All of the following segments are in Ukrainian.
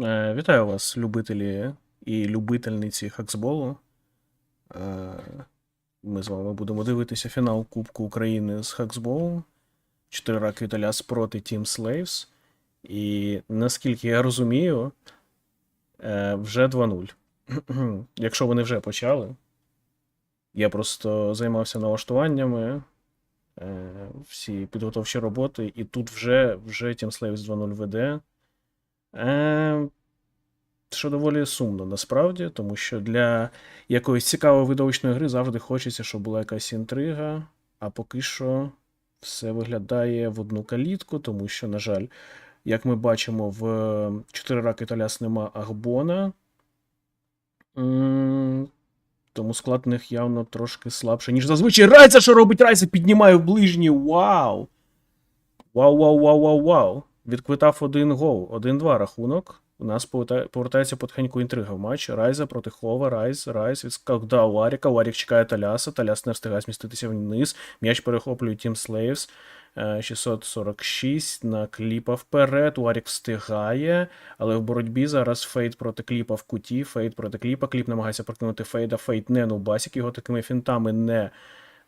Е, Вітаю вас, любителі і любительниці хаксболу. Е, Ми з вами будемо дивитися фінал Кубку України з хаксболу. Чотири раки Італяс проти Team Slaves. І наскільки я розумію, вже 2-0. Якщо вони вже почали. Я просто займався налаштуваннями, е, всі підготовчі роботи, і тут вже, вже Team Slaves 2-0 веде. Е, що доволі сумно насправді, тому що для якоїсь цікавої видовищної гри завжди хочеться, щоб була якась інтрига, а поки що все виглядає в одну калітку, тому що, на жаль, як ми бачимо, в 4 раки Таляс нема Агбона. Тому склад в них явно трошки слабший, ніж зазвичай. Райса, що робить Райса? Піднімає в ближній. Вау! Вау, вау, вау, вау, вау. Відквитав один гол. 1-2 рахунок. У нас повертається потихеньку інтрига в матч. Райза проти Хова, Райз, Райз відскак да, Уаріка. Уарік чекає Таляса. Таляс не встигає зміститися вниз. М'яч перехоплює Slaves. Е, 646 на кліпа вперед. Уарік встигає, але в боротьбі зараз Фейт проти кліпа в куті. Фейт проти кліпа. Кліп намагається прокинути Фейда. Фейт не нубасік. Його такими фінтами не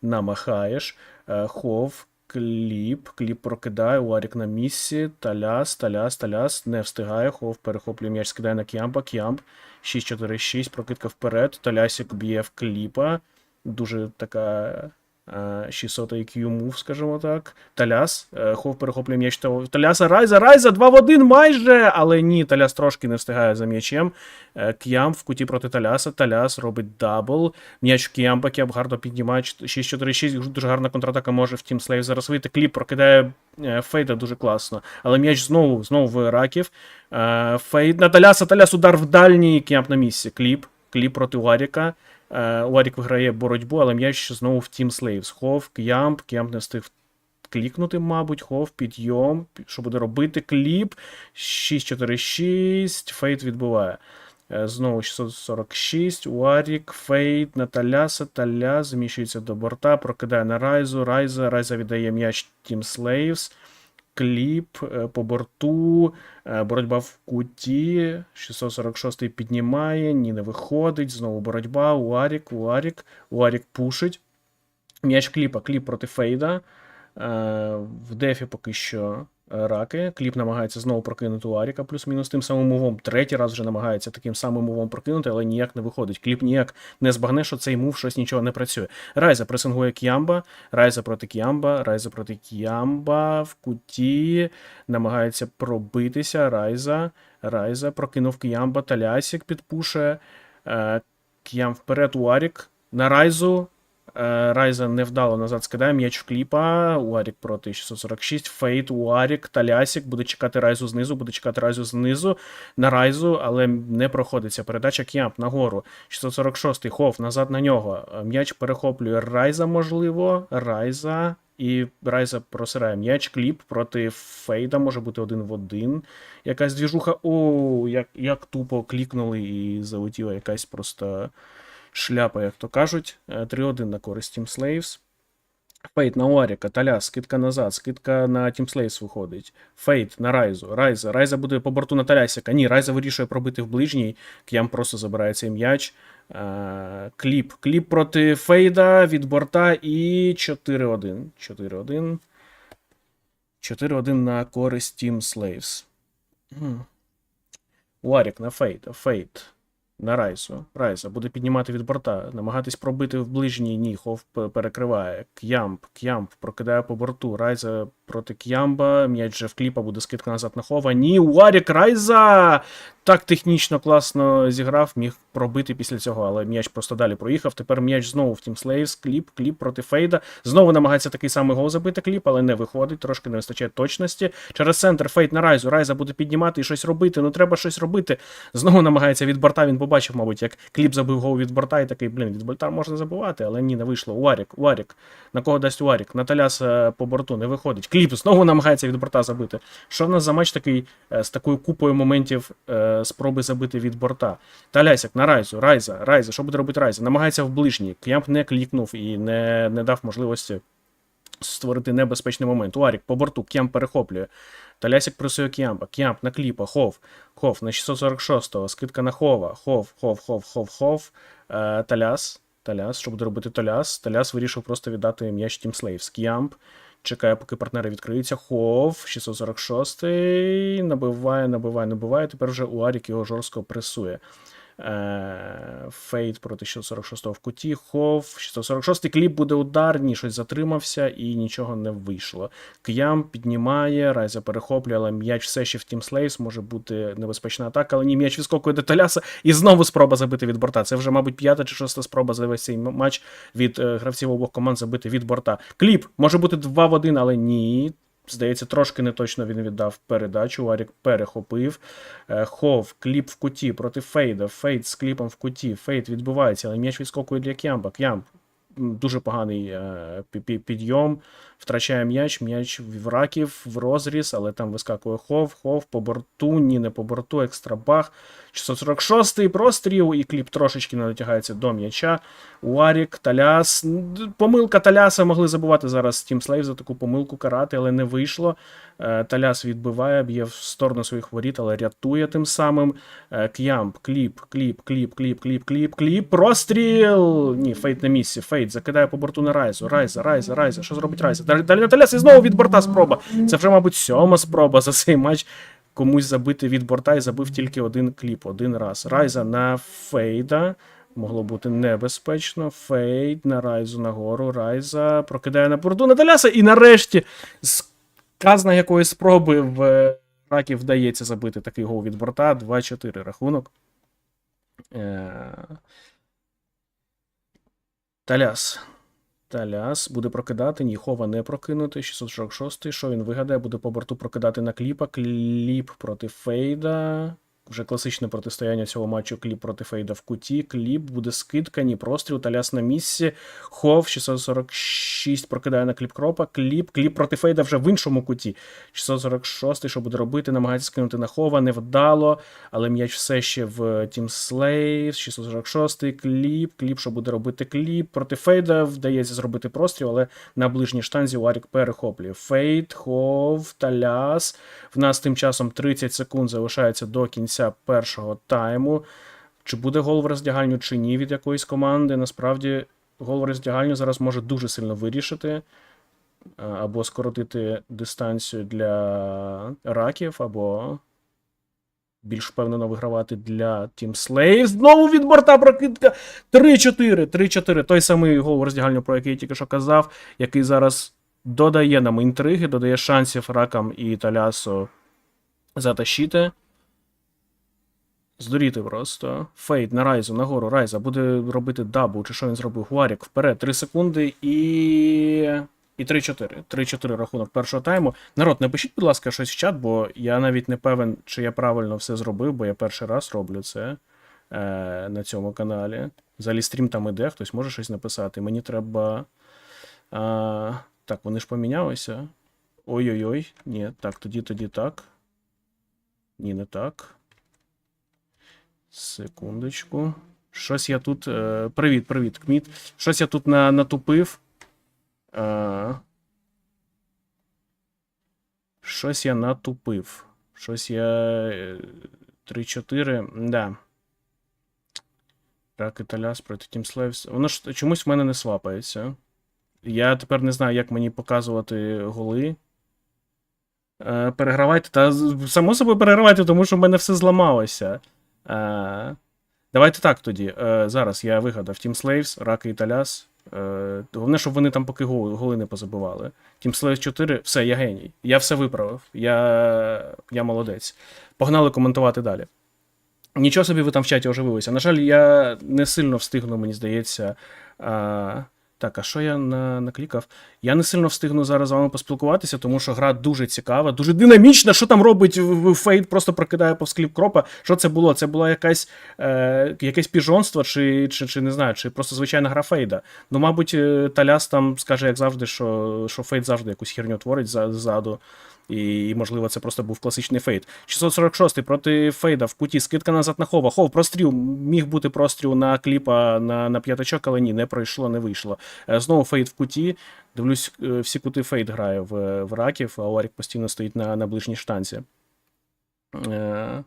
намахаєш. Е, Хов, кліп, кліп прокидає, Уарік на місці, Таляс, Таляс, Таляс не встигає, Хов перехоплює м'яч, скидає на К'ямпа, К'ямп, 6-4-6, прокидка вперед, Талясік б'є в кліпа, дуже така 600 IQ мув, скажімо так. Таляс, е, Хов перехоплює м'яч Таляса, Райза, Райза, 2 в 1 майже, але ні, Таляс трошки не встигає за м'ячем. Е, К'ямп в куті проти Таляса, Таляс робить дабл, М'яч в Кіамба, Кіамп гарно піднімає 6-4-6, дуже гарна контратака може в Team Slave зараз вийти. Кліп прокидає е, Фейда дуже класно. Але м'яч знову, знову в Раків. Е, Фейд на Таляса, Таляс удар в дальній, Кіамп на місці. Кліп, кліп проти Уаріка. Е, Уарік виграє боротьбу, але м'яч знову в Team Slaves. Хов, К'ямп, К'ямп не встиг клікнути, мабуть, хов, підйом. Що буде робити? Кліп. 6-4-6. Фейт відбиває. Е, Знову 646. Уарік, Фейт, на Таляса. Таляс зміщується до борта, прокидає на Райзу. Райза. Райза віддає м'яч Team Slaves. Кліп е, по борту. е, Боротьба в куті. 646-й піднімає. Ні, не виходить. Знову боротьба. Уарік, Уарік. Уарік пушить. М'яч кліпа. Кліп проти Фейда. Е, В дефі поки що раки. Кліп намагається знову прокинути Уаріка, плюс-мінус тим самим мувом. Третій раз вже намагається таким самим мувом прокинути, але ніяк не виходить. Кліп ніяк не збагне, що цей мув щось нічого не працює. Райза пресингує К'ямба, Райза проти К'ямба, Райза проти К'ямба в куті. Намагається пробитися. Райза. Райза прокинув К'ямба, Талясік підпушує. Е, К'ям вперед, Уарік. На Райзу. Е, Райза невдало назад скидає м'яч в кліпа. Уарік проти 646. Фейт, Уарік, Талясік. Буде чекати Райзу знизу, буде чекати Райзу знизу на Райзу, але не проходиться. Передача К'ямп нагору. 646-й Хов назад на нього. Е, М'яч перехоплює Райза, можливо. Райза. І Райза просирає м'яч, кліп проти Фейда, може бути один в один. Якась двіжуха. О, як, як тупо клікнули і залетіла якась просто шляпа, як то кажуть. Е, 3-1 на користь Team Slaves. Фейт на Уаріка, Таляс, скидка назад, скидка на Team Slaves виходить. Фейт на Райзу. Райза. Райза буде по борту на Талясіка. Ні, Райза вирішує пробити в ближній. К'ям просто забирає цей м'яч. Е, Кліп. Кліп проти Фейда від борта і 4-1. 4-1. 4-1 на користь Team Slaves. Уарік на Фейта. Фейт. На Райсу. Райса буде піднімати від борта, намагатись пробити в ближній ні, Хов перекриває. К'ямп, К'ямп прокидає по борту. Райза проти К'ямба. М'яч вже в кліпа буде скидка назад на Хова. Ні, Уарік Райза! Так технічно класно зіграв, міг пробити після цього, але м'яч просто далі проїхав. Тепер м'яч знову в Team Slaves. Кліп, кліп проти Фейда. Знову намагається такий самий гол забити кліп, але не виходить, трошки не вистачає точності. Через центр Фейд на Райзу. Райза буде піднімати і щось робити. Ну треба щось робити. Знову намагається від борта. Він побачив, мабуть, як кліп забив гол від борта, і такий, блін, від борта можна забивати, але ні, не вийшло. Уарік, Уарік. На кого дасть Уарік? На Таляса по борту не виходить. Кліп знову намагається від борта забити. Що в нас за матч такий е, з такою купою моментів е, спроби забити від борта? Талясяк на Райзу, Райза, Райза. Що буде робити Райза? Намагається в ближній. К'ямп не клікнув і не, не дав можливості створити небезпечний момент. Уарік по борту, К'ямп перехоплює. Талясік пресує К'ямпа. К'ямп на кліпа, хов. Хов на 646-го. Скидка на хова. Хов, хов, хов, хов, хов. Е, Таляс. Таляс, що буде робити Таляс? Таляс вирішив просто віддати м'яч Тім Слейвс. К'ямп. Чекає, поки партнери відкриються. Хов, 646 набиває, набиває, набиває. Тепер вже Уарік його жорстко пресує. Е, Фейт проти 646 в куті. Хов, 646 кліп буде удар, ні, щось затримався і нічого не вийшло. К'ям піднімає, Райза перехоплює, але м'яч все ще в Team Slaves, може бути небезпечна атака, але ні, м'яч відскокує до Таляса і знову спроба забити від борта. Це вже, мабуть, п'ята чи шоста спроба за весь цей матч від е, гравців обох команд забити від борта. Кліп може бути 2 в 1, але ні. Здається, трошки неточно він віддав передачу. Варік перехопив. Е, Хов, кліп в куті проти Фейда. Фейд з кліпом в куті. Фейд відбувається, але м'яч відскокує для Кямба. К'ямп м, дуже поганий е, пі- пі- підйом. Втрачає м'яч, м'яч в раків в розріз, але там вискакує хов, хов по борту, ні, не по борту, екстрабах. 646-й простріл, і кліп трошечки не дотягається до м'яча. Уарік, Таляс. Помилка Таляса могли забувати зараз Team Slave за таку помилку карати, але не вийшло. Е, Таляс відбиває, б'є в сторону своїх воріт, але рятує тим самим. Е, К'ямп, кліп, кліп, кліп, кліп, кліп, кліп, кліп. Простріл! Ні, Фейт на місці. Фейт закидає по борту на Райзу. Райза, Райза, Райза. Що зробить Райза? Далі, далі і знову від борта спроба. Це вже, мабуть, сьома спроба за цей матч. Комусь забити від борта і забив тільки один кліп, один раз. Райза на Фейда. Могло бути небезпечно. Фейд на Райзу нагору. Райза прокидає на борту на Таляса. І нарешті з якоїсь спроби в е, Раків вдається забити такий гол від борта. 2-4 рахунок. Е, Таляс. Таляс буде прокидати, Ніхова не прокинути. 646. Що він вигадає? Буде по борту прокидати на кліпа. Кліп проти Фейда. Вже класичне протистояння цього матчу кліп проти Фейда в куті. Кліп буде скидка, ні простріл, Таляс на місці. Хов 646 прокидає на кліп кропа. Кліп, кліп проти Фейда вже в іншому куті. 646, що буде робити? Намагається скинути на Хова, невдало, але м'яч все ще в Team Slaves. 646 кліп, кліп, що буде робити кліп. Проти Фейда вдається зробити простріл, але на ближній штанзі Уарік перехоплює. Фейд, Хов, Таляс. В нас тим часом 30 секунд залишається до кінця першого тайму. Чи буде гол в роздягальню, чи ні від якоїсь команди. Насправді, гол в роздягальню зараз може дуже сильно вирішити. Або скоротити дистанцію для раків, або більш впевнено вигравати для Team Slaves. Знову від борта прокидка. 3-4. 3-4. Той самий гол в роздягальню, про який я тільки що казав, який зараз додає нам інтриги, додає шансів ракам і Талясу затащити. Здуріти просто. Фейт на Райзу, нагору. Райза буде робити дабл, чи що він зробив? Гуарік вперед, 3 секунди і. І 3-4. 3-4 рахунок першого тайму. Народ, напишіть, будь ласка, щось в чат, бо я навіть не певен, чи я правильно все зробив, бо я перший раз роблю це е, на цьому каналі. Взагалі стрім там іде, хтось може щось написати. Мені треба. А, так, вони ж помінялися. Ой-ой-ой. Ні, так, тоді, тоді так. Ні, не так. Секундочку. Щось я тут. Е, привіт, привіт, Кміт. Щось я тут на, натупив. Е, щось я натупив. Щось я. е, 3-4. Да. Рак і Таляс проти Team Slaves. Воно ж чомусь в мене не свапається. Я тепер не знаю, як мені показувати голи. Е, перегравайте. Та само собою перегравайте, тому що в мене все зламалося. Е, давайте так тоді. Е, зараз я вигадав Team Slaves, Раки і Таляс. Е, головне, щоб вони там поки голи не позабивали. Team Slaves 4, все, я геній. Я все виправив. Я, я молодець. Погнали коментувати далі. Нічого собі ви там в чаті оживилися. На жаль, я не сильно встигну, мені здається. Так, а що я на, наклікав? Я не сильно встигну зараз з вами поспілкуватися, тому що гра дуже цікава, дуже динамічна. Що там робить в- просто прокидає повз кліп кропа. Що це було? Це було якась, е, якесь піжонство, чи, чи, чи не знаю, чи просто звичайна гра Фейда. Ну, мабуть, е, Таляс там скаже, як завжди, що, що Фейд завжди якусь херню творить за- ззаду. І, можливо, це просто був класичний фейд. 646 проти фейда в куті, скидка назад на хова. Хов, простріл. Міг бути простріл на кліпа на, на п'ятачок, але ні, не пройшло, не вийшло. Е, Знову фейт в куті. Дивлюсь, е, всі кути фейт грає в, в раків, а Орік постійно стоїть на, на ближній штанці. Е,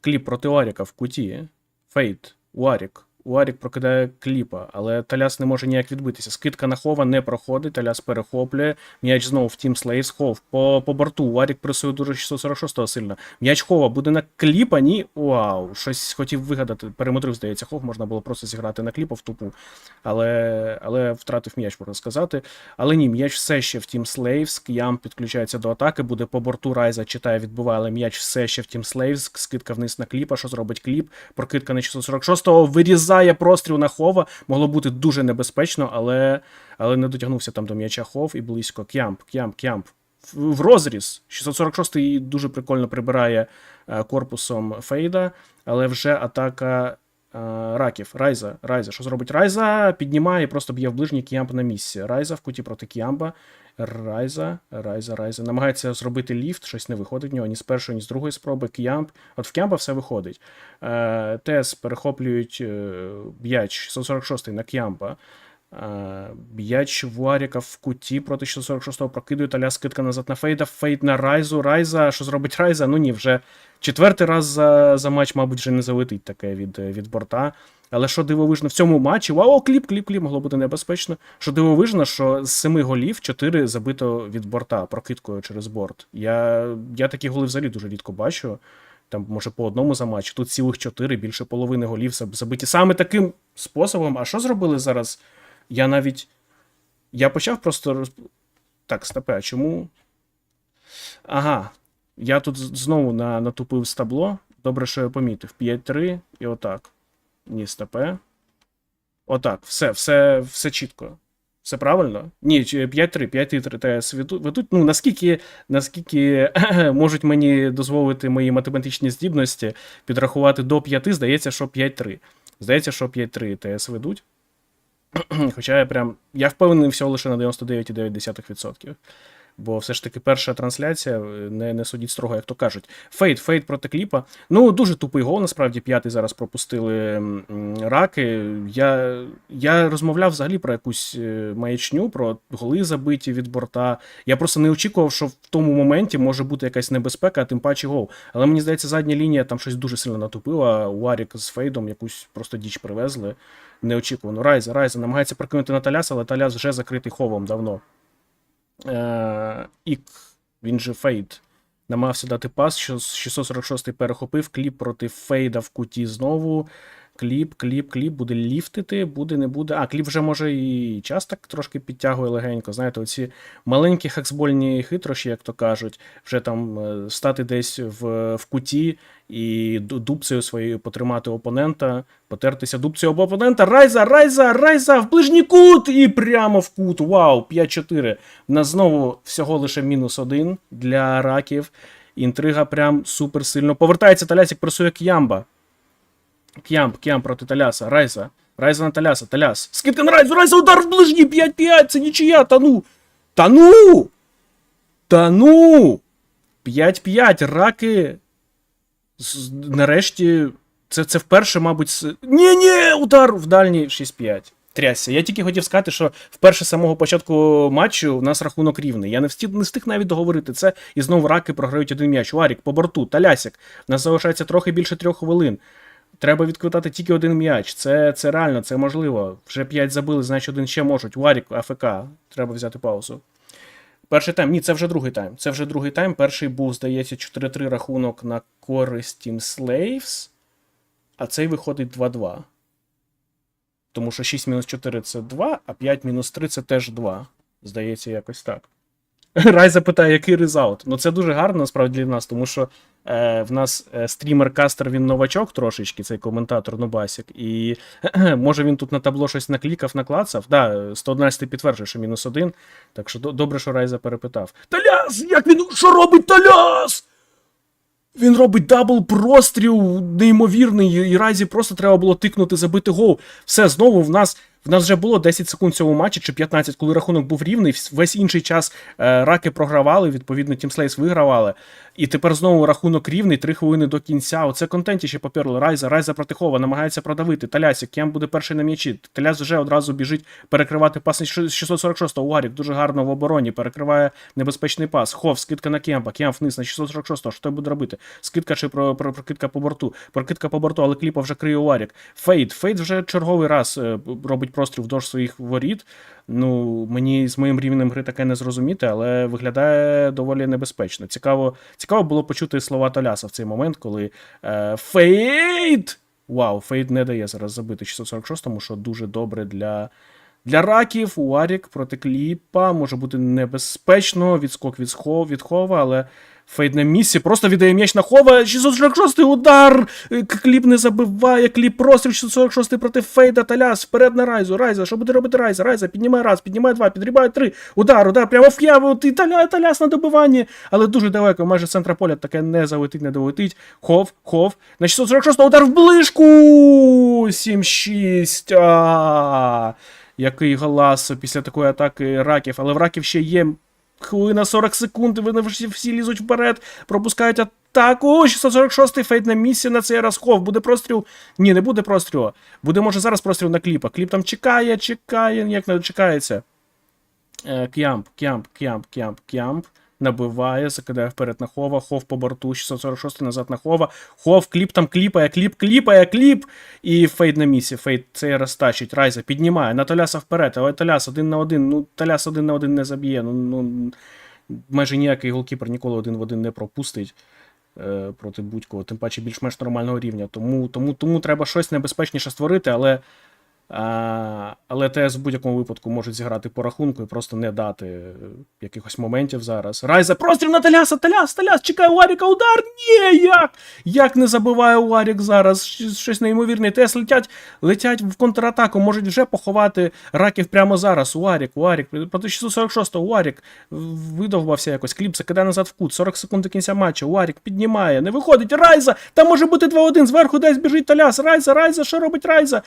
Кліп проти Уаріка в куті. Фейт, Уарік. Уарік прокидає кліпа, але Таляс не може ніяк відбитися. Скидка на хова не проходить, Таляс перехоплює. М'яч знову в Тім Слейс. Хов по, по борту. Уарік пресує дуже 646-го сильно. М'яч хова буде на кліпа, ні. Вау, щось хотів вигадати. Перемотрив, здається, хов. Можна було просто зіграти на кліпа в тупу. Але, але втратив м'яч, можна сказати. Але ні, м'яч все ще в Тім Слейвс. К'ям підключається до атаки, буде по борту Райза, читає, відбиває, але м'яч все ще в Тім Слейвс. Скидка вниз на кліпа. Що зробить кліп? Прокидка на 646-го. Вирізає простріл на хова. Могло бути дуже небезпечно, але, але не дотягнувся там до м'яча хов і близько. К'ямп, к'ямп, к'ямп. В, розріз. 646-й дуже прикольно прибирає е, корпусом Фейда, але вже атака е, раків. Райза, Райза. Що зробить Райза? Піднімає просто б'є в ближній К'ямп на місці. Райза в куті проти К'ямба. Райза, Райза, Райза. Намагається зробити ліфт, щось не виходить в нього ні з першої, ні з другої спроби. К'ямп. От в К'ямпа все виходить. Е, Тес перехоплюють е, м'яч 646 на К'ямпа. Е, М'яч в куті проти 646-го прокидує таля скидка назад на Фейда. Фейд на Райзу. Райза. Що зробить Райза? Ну ні, вже четвертий раз за, за матч, мабуть, вже не залетить таке від, від борта. Але що дивовижно в цьому матчі, вау, кліп, кліп, кліп, могло бути небезпечно. Що дивовижно, що з семи голів чотири забито від борта прокидкою через борт. Я, я такі голи взагалі дуже рідко бачу. Там, може, по одному за матч. Тут цілих чотири, більше половини голів забиті саме таким способом. А що зробили зараз? Я навіть. Я почав просто. Так, стопе, а чому? Ага. Я тут знову на, натупив з табло. Добре, що я помітив. 5-3 і отак. Ні, стопе. Отак. Все, все, все чітко. Все правильно? Ні, чи 5-3, 5-3 ТС ведуть. Ну, наскільки, наскільки можуть мені дозволити мої математичні здібності підрахувати до 5, здається, що 5-3. Здається, що 5-3 ТС ведуть. Хоча я прям. Я впевнений всього лише на 99,9%. Бо все ж таки перша трансляція, е, не, не судіть строго, як то кажуть. Фейт, фейт проти кліпа. Ну, дуже тупий гол, насправді, п'ятий зараз пропустили раки. Я, я розмовляв взагалі про якусь е, маячню, про голи забиті від борта. Я просто не очікував, що в тому моменті може бути якась небезпека, а тим паче гол. Але мені здається, задня лінія там щось дуже сильно натупила. Уарік з фейдом якусь просто діч привезли. Неочікувано. Райза, Райза намагається прокинути на Таляса, але Таляс вже закритий ховом давно. Е, Ік, він же Фейд, намагався дати пас, що 646 перехопив, кліп проти Фейда в куті знову. Кліп, кліп, кліп, буде ліфтити, буде, не буде. А, кліп вже може і час так трошки підтягує легенько. Знаєте, оці маленькі хексбольні хитрощі, як то кажуть, вже там е, стати десь в, в куті і ду- дубцею своєю потримати опонента, потертися дубцею об опонента. Райза, Райза, Райза в ближній кут і прямо в кут. Вау, 5-4. У нас знову всього лише мінус один для раків. Інтрига прям супер сильно повертається. Талясик пресує К'ямба. К'ямб, К'ямб проти Таляса. Райза. Райза на Таляса. Таляс. Скидка на Райзу. Райза удар в ближній 5-5. Це нічия. Та ну. Та ну. Та ну. 5-5. Раки. Нарешті. Це, це вперше, мабуть. с- Ні, ні, удар в дальній 6-5. Трясся. Я тільки хотів сказати, що вперше з самого початку матчу у нас рахунок рівний. Я не встиг, не встиг навіть договорити це, і знову раки програють один м'яч. Варік по борту, Талясик. У нас залишається трохи більше трьох хвилин. Треба відквитати тільки один м'яч. Це, це реально, це можливо. Вже 5 забили, значить один ще можуть. Варік, АФК. Треба взяти паузу. Перший тайм. Ні, це вже другий тайм. Це вже другий тайм. Перший був, здається, 4-3 рахунок на користь Team Slaves, а цей виходить 2-2. Тому що 6 мінус 4 це 2, а 5 мінус 3 це теж 2. Здається, якось так. Райза питає, який резаут. Ну це дуже гарно насправді для нас, тому що е, в нас е, стрімер-кастер він новачок трошечки, цей коментатор Нубасік. І може він тут на табло щось наклікав, наклацав. Да, 111 підтверджує, що мінус один. Так що добре, що Райза перепитав. Таляс! Як він. Що робить Таляс? Він робить дабл простріл неймовірний, і Райзі просто треба було тикнути, забити гол. Все, знову в нас В нас вже було 10 секунд цього матчі чи 15, коли рахунок був рівний. Весь інший час е, раки програвали, відповідно, Slays вигравали. І тепер знову рахунок рівний, 3 хвилини до кінця. Оце контенті ще поперло. Райза, Райза проти намагається продавити. Талясік, Кем буде перший на м'ячі. Таляс вже одразу біжить перекривати пас із 646-го. Угарік дуже гарно в обороні, перекриває небезпечний пас. Хов, скидка на Кемпа, Кемп вниз на 646-го. Що буде робити? Скидка чи про, про, прокидка по борту? Прокидка по борту, але кліпа вже криє Уарік. Фейд. Фейд вже черговий раз е, робить простріл вдовж своїх воріт. Ну, мені з моїм рівнем гри таке не зрозуміти, але виглядає доволі небезпечно. Цікаво, цікаво було почути слова Толяса в цей момент, коли е, Фейд! Вау, Фейд не дає зараз забити 646-му, що дуже добре для. Для раків Уарік проти кліпа може бути небезпечно. Відскок від, схов, від але Фейд на місці. Просто віддає м'яч на хова. 646 удар. Е, Кліп не забиває. Кліп простріл 646 проти Фейда. Таляс. Вперед на Райзу. Райза. Що буде робити Райза? Райза піднімає раз, піднімає два, підрібає три. Удар, удар. Прямо в яву. І Таля, Таляс на добиванні. Але дуже далеко. Майже центра поля таке не залетить, не долетить. Хов, хов. На 646 удар в ближку. 7-6. А, Який голас після такої атаки раків. Але в раків ще є хвилина 40 секунд, вони всі, лізуть вперед, пропускають атаку. 646-й фейт на місці на цей раз хов. Буде простріл. Ні, не буде прострілу. Буде, може, зараз простріл на кліпа. Кліп там чекає, чекає, ніяк не дочекається. Е, К'ямп, к'ямп, к'ямп, к'ямп, к'ямп. Набиває, закидає вперед на хова, хов по борту, 646 назад на хова. Хов, кліп там кліпає, кліп, кліпає, кліп. І фейд на місці. Фейд цей раз тащить. Райза піднімає. На Толяса вперед, але Толяс один на один. Ну, Толяс один на один не заб'є. Ну, ну, майже ніякий голкіпер ніколи один в один не пропустить е, проти будь-кого, тим паче більш-менш нормального рівня. Тому, тому, тому треба щось небезпечніше створити, але. Але ТС в будь-якому випадку можуть зіграти по рахунку і просто не дати е, якихось моментів зараз. Райза, простріл на Таляса, Таляс, Таляс, чекає Уаріка, удар! Ні, як? Як не забиває Уарік зараз? Щось неймовірне. ТС летять, летять в контратаку, можуть вже поховати раків прямо зараз. Уарік, Уарік, проти 646-го Уарік видовбався якось, кліп закидає назад в кут, 40 секунд до кінця матчу, Уарік піднімає, не виходить, Райза, там може бути 2-1, зверху десь біжить Таляс, Райза, Райза, що робить Райза?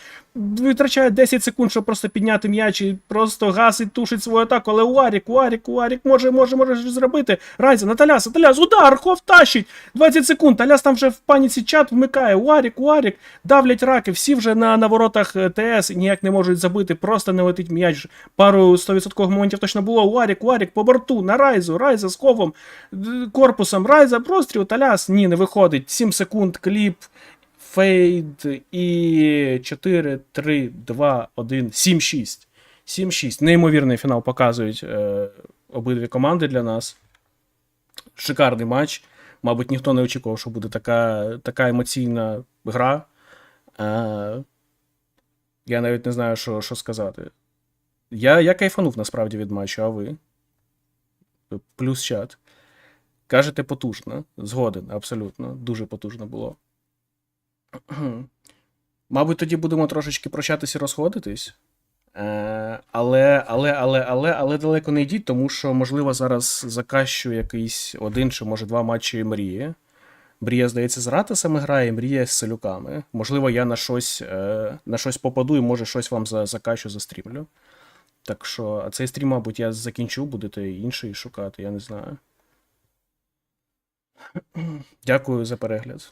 Витрачає 10 секунд, щоб просто підняти м'яч і просто гасить, тушить свою атаку, але Уарік, Уарік, Уарік може, може, може щось зробити. Райза, на Таляса, Таляс, удар, хов тащить, 20 секунд, Таляс там вже в паніці чат вмикає, Уарік, Уарік, давлять раки, всі вже на, на воротах е, ТС і ніяк не можуть забити, просто не летить м'яч. Пару 100% моментів точно було. Уарік, Уарік по борту, на Райзу, Райза з ховом, корпусом, Райза, простріл, Таляс, ні, не виходить, 7 секунд, кліп, фейд і 4, 3, 2, 1, 7, 6. 7-6. Неймовірний фінал показують е, обидві команди для нас. Шикарний матч. Мабуть, ніхто не очікував, що буде така, така емоційна гра. Е, я навіть не знаю, що, що сказати. Я, я кайфанув насправді від матчу, а ви? Плюс чат. Кажете, потужно. Згоден, абсолютно. Дуже потужно було. Мабуть, тоді будемо трошечки прощатись і розходитись. Е, але, але, але, але, але далеко не йдіть, тому що, можливо, зараз закащу якийсь один чи може два матчі мрії. Мрія, здається, з Ратасами грає, мрія з селюками. Можливо, я на щось, е, на щось попаду і може щось вам за, закащу, застрімлю. Так що, а цей стрім, мабуть, я закінчу, будете інший шукати, я не знаю. Дякую за перегляд.